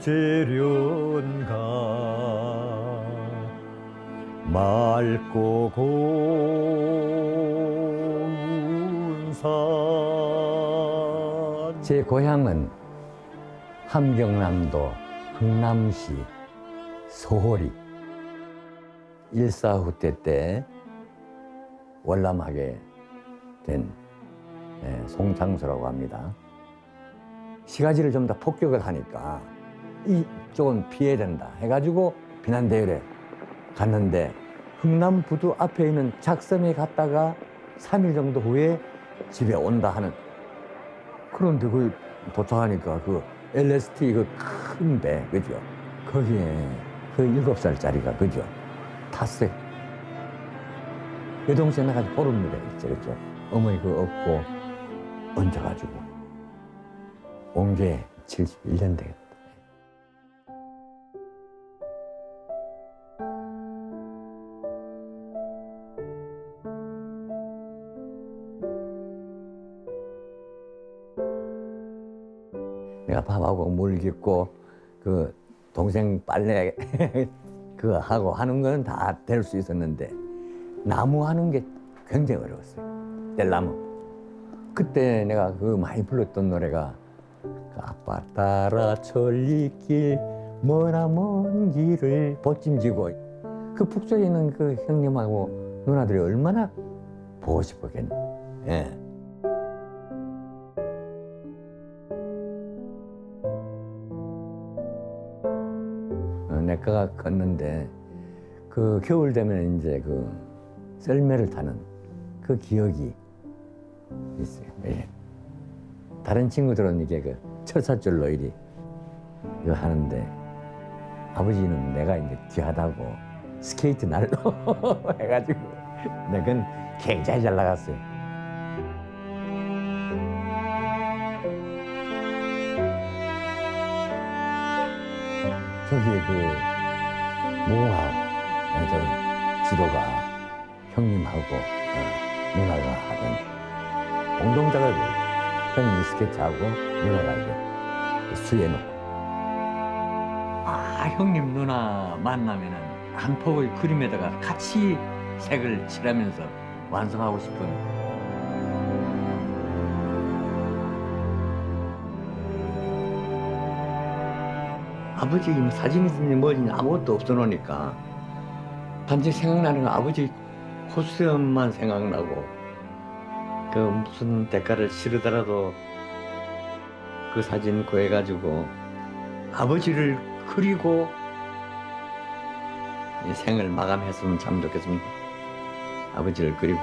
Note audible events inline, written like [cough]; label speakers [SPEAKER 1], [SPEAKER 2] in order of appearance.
[SPEAKER 1] 재련가. 맑고 고운 산.
[SPEAKER 2] 제 고향은 함경남도 흥남시 소호리 일사후퇴 때 월남하게 된 예, 송창수라고 합니다. 시가지를 좀 더 폭격을 하니까 이쪽은 피해야 된다 해가지고 비난대열에 갔는데 흥남 부두 앞에 있는 작섬에 갔다가 3일 정도 후에 집에 온다 하는 그런데 그 도착하니까 그 LST 그 큰 배, 그죠? 거기에 그 일곱 살짜리가, 그죠? 탔어요. 여동생 나가지고 보릅니다, 있죠, 그죠? 어머니 그 업고 얹어가지고 온 게 71년 되겠다. 내가 밥하고 물 깃고 그 동생 빨래 [laughs] 그거 하고 하는 거는 다될 수 있었는데 나무 하는 게 굉장히 어려웠어요. 뗄나무. 그때 내가 그 많이 불렀던 노래가 그 아빠 따라 천리길 머나 먼 길을 보찜지고 그 북쪽에 있는 그 형님하고 누나들이 얼마나 보고 싶었겠나. 예. 내과가 컸는데 그 겨울 되면 이제 그 썰매를 타는 그 기억이 있어요. 예. 다른 친구들은 이게 그 철사줄로 이리 이거 하는데 아버지는 내가 이제 귀하다고 스케이트 날로 [laughs] 해가지고 내건 굉장히 잘 나갔어요. 저기 그 모학에서 지도가 형님하고 어, 누나가 하던 공동작업을 형님이 스케치하고 누나가 이제 수해놓고 아 형님 누나 만나면은 한 폭의 그림에다가 같이 색을 칠하면서 완성하고 싶은 아버지 뭐 사진이든지 뭐든지 아무것도 없어 놓으니까 단지 생각나는 건 아버지 코스염만 생각나고 그 무슨 대가를 치르더라도 그 사진 구해가지고 아버지를 그리고 이 생을 마감했으면 참 좋겠습니다. 아버지를 그리고